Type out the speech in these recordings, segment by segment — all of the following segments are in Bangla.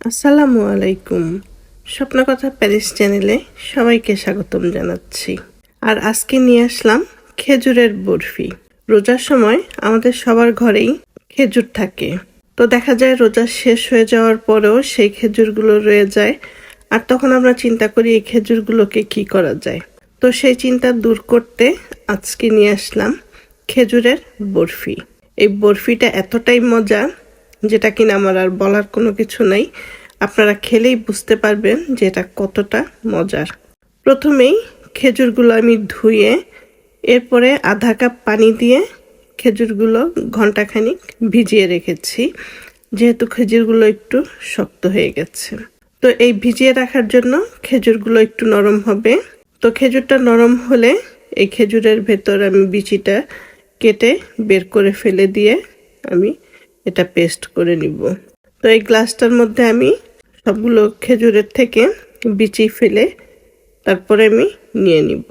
আসসালামু আলাইকুম। স্বপ্নকথা প্যারিস চ্যানেলে সবাইকে স্বাগতম জানাচ্ছি। আর আজকে নিয়ে আসলাম খেজুরের বরফি। রোজার সময় আমাদের সবার ঘরেই খেজুর থাকে। তো দেখা যায় রোজা শেষ হয়ে যাওয়ার পরেও সেই খেজুরগুলো রয়ে যায়। আর তখন আমরা চিন্তা করি এই খেজুরগুলোকে কি করা যায়। তো সেই চিন্তা দূর করতে আজকে নিয়ে আসলাম খেজুরের বরফি। এই বরফিটা এতটাই মজা যেটা কিনা আমার আর বলার কোনো কিছু নাই। আপনারা খেলেই বুঝতে পারবেন যে এটা কতটা মজার। প্রথমেই খেজুরগুলো আমি ধুয়ে, এরপরে আধা কাপ পানি দিয়ে খেজুরগুলো ঘন্টাখানিক ভিজিয়ে রেখেছি, যেহেতু খেজুরগুলো একটু শক্ত হয়ে গেছে। তো এই ভিজিয়ে রাখার জন্য খেজুরগুলো একটু নরম হবে। তো খেজুরটা নরম হলে এই খেজুরের ভেতর আমি বিচিটা কেটে বের করে ফেলে দিয়ে আমি এটা পেস্ট করে নিব। তো এই গ্লাসটার মধ্যে আমি সবগুলো খেজুরের থেকে বিচি ফেলে তারপরে আমি নিয়ে নিব।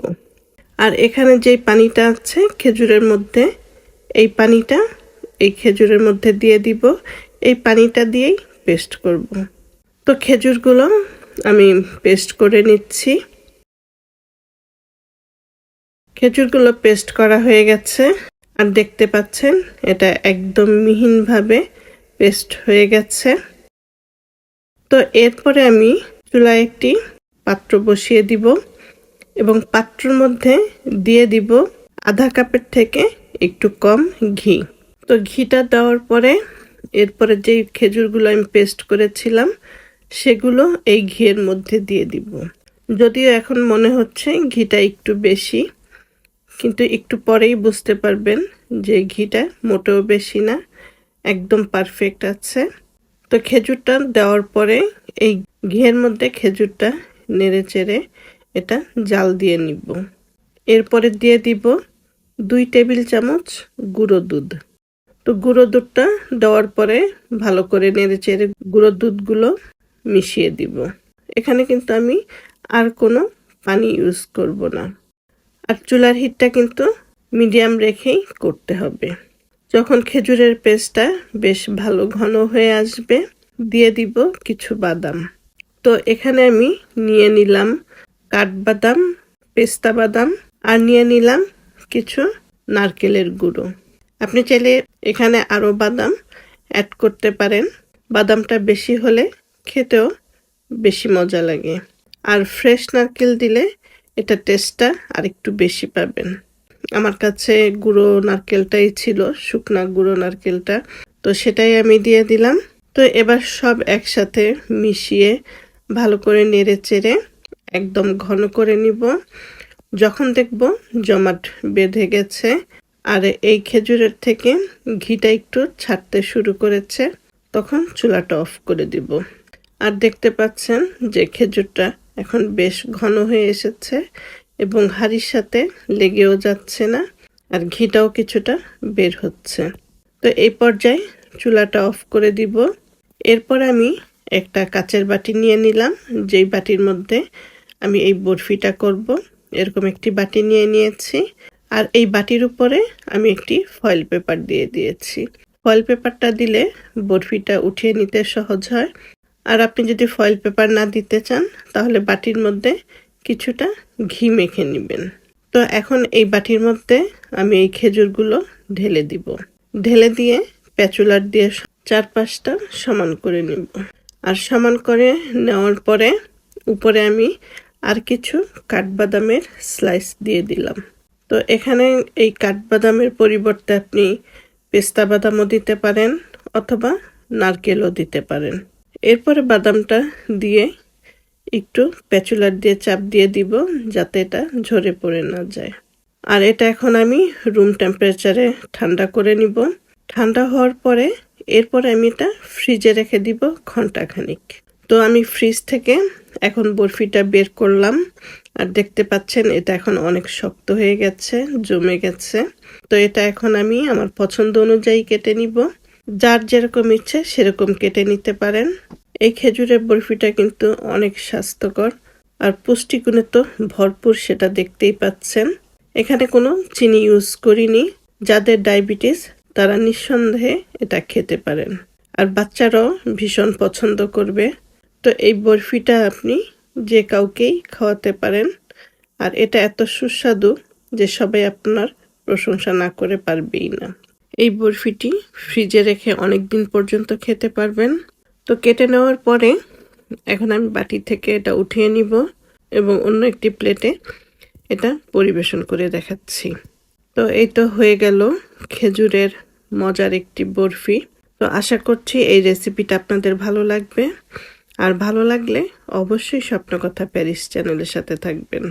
আর এখানে যে পানিটা আছে খেজুরের মধ্যে, এই পানিটা এই খেজুরের মধ্যে দিয়ে দিব। এই পানিটা দিয়েই পেস্ট করব। তো খেজুরগুলো আমি পেস্ট করে নিচ্ছি। খেজুরগুলো পেস্ট করা হয়ে গেছে। আর দেখতে পাচ্ছেন, এটা একদম মিহিনভাবে পেস্ট হয়ে গেছে। তো এরপরে আমি চুলায় একটি পাত্র বসিয়ে দিব এবং পাত্রর মধ্যে দিয়ে দিব আধা কাপের থেকে একটু কম ঘি। তো ঘিটা দেওয়ার পরে এরপরে যে খেজুরগুলো আমি পেস্ট করেছিলাম, সেগুলো এই ঘিয়ের মধ্যে দিয়ে দিব। যদিও এখন মনে হচ্ছে ঘিটা একটু বেশি কিন্তু একটু পরেই বুঝতে পারবেন যে ঘিটা মোটেও বেশি না, একদম পারফেক্ট আছে। তো খেজুরটা দেওয়ার পরে এই ঘিয়ের মধ্যে খেজুরটা নেড়ে চেড়ে এটা জাল দিয়ে নিব। এরপরে দিয়ে দিব দুই টেবিল চামচ গুঁড়ো দুধ। তো গুঁড়ো দুধটা দেওয়ার পরে ভালো করে নেড়ে চেড়ে গুঁড়ো দুধগুলো মিশিয়ে দিব। এখানে কিন্তু আমি আর কোনো পানি ইউজ করব না। আর চুলার হিটটা কিন্তু মিডিয়াম রেখেই করতে হবে। যখন খেজুরের পেস্টটা বেশ ভালো ঘন হয়ে আসবে, দিয়ে দিব কিছু বাদাম। তো এখানে আমি নিয়ে নিলাম কাঠবাদাম, পেস্তা বাদাম, আর নিয়ে নিলাম কিছু নারকেলের গুঁড়ো। আপনি চাইলে এখানে আরও বাদাম অ্যাড করতে পারেন। বাদামটা বেশি হলে খেতেও বেশি মজা লাগে। আর ফ্রেশ নারকেল দিলে এটা টেস্টটা আর একটু বেশি পাবেন। আমার কাছে গুঁড়ো নারকেলটাই ছিল, শুকনা গুঁড়ো নারকেলটা। তো সেটাই আমি দিয়ে দিলাম। তো এবার সব একসাথে মিশিয়ে ভালো করে নেড়ে চেড়ে একদম ঘন করে নিব। যখন দেখব জমাট বেঁধে গেছে, আর এই খেজুরের থেকে ঘিটা একটু ছাড়তে শুরু করেছে, তখন চুলাটা অফ করে দিব। আর দেখতে পাচ্ছেন যে খেজুরটা এখন বেশ ঘন হয়ে এসেছে এবং হাড়ির সাথে লেগেও যাচ্ছে না আর ঘিটাও কিছুটা বের হচ্ছে। তো এই পর্যায়ে চুলাটা অফ করে দিব। এরপর আমি একটা কাচের বাটি নিয়ে নিলাম, যেই বাটির মধ্যে আমি এই বরফিটা করব। এরকম একটি বাটি নিয়ে নিয়েছি আর এই বাটির উপরে আমি একটি ফয়েল পেপার দিয়ে দিয়েছি। ফয়েল পেপারটা দিলে বরফিটা উঠিয়ে নিতে সহজ হয়। আর আপনি যদি ফয়েল পেপার না দিতে চান, তাহলে বাটির মধ্যে কিছুটা ঘি মেখে নেবেন। তো এখন এই বাটির মধ্যে আমি এই খেজুরগুলো ঢেলে দিব। ঢেলে দিয়ে প্যাচুলার দিয়ে চারপাশটা সমান করে নিব। আর সমান করে নেওয়ার পরে উপরে আমি আর কিছু কাঠবাদামের স্লাইস দিয়ে দিলাম। তো এখানে এই কাঠবাদামের পরিবর্তে আপনি পেস্তা বাদামও দিতে পারেন অথবা নারকেলও দিতে পারেন। এরপরে বাদামটা দিয়ে একটু প্যাচুলার দিয়ে চাপ দিয়ে দিব যাতে এটা ঝরে পড়ে না যায়। আর এটা এখন আমি রুম টেম্পারেচারে ঠান্ডা করে নিব। ঠান্ডা হওয়ার পরে এরপরে আমি এটা ফ্রিজে রেখে দিব ঘন্টাখানিক। তো আমি ফ্রিজ থেকে এখন বরফিটা বের করলাম। আর দেখতে পাচ্ছেন এটা এখন অনেক শক্ত হয়ে গেছে, জমে গেছে। তো এটা এখন আমি আমার পছন্দ অনুযায়ী কেটে নিব। যার যেরকম ইচ্ছে সেরকম কেটে নিতে পারেন। এই খেজুরের বরফিটা কিন্তু অনেক স্বাস্থ্যকর। আর পুষ্টিগুণে তো ভরপুর সেটা দেখতেই পাচ্ছেন। এখানে কোনো চিনি ইউজ করিনি। যাদের ডায়াবেটিস, তারা নিঃসন্দেহে এটা খেতে পারেন। আর বাচ্চারাও ভীষণ পছন্দ করবে। তো এই বরফিটা আপনি যে কাউকেই খাওয়াতে পারেন। আর এটা এত সুস্বাদু যে সবাই আপনার প্রশংসা না করে পারবেই না। এই বরফিটি ফ্রিজে রেখে অনেক দিন পর্যন্ত খেতে পারবেন। তো কেটে নেওয়ার পরে এখন আমি বাটি থেকে এটা উঠিয়ে নিব এবং অন্য একটি প্লেটে এটা পরিবেশন করে দেখাচ্ছি। তো এই তো হয়ে গেল খেজুরের মজার একটি বরফি। তো আশা করছি এই রেসিপিটা আপনাদের ভালো লাগবে। আর ভালো লাগলে অবশ্যই স্বপ্নকথা প্যারিস চ্যানেলের সাথে থাকবেন।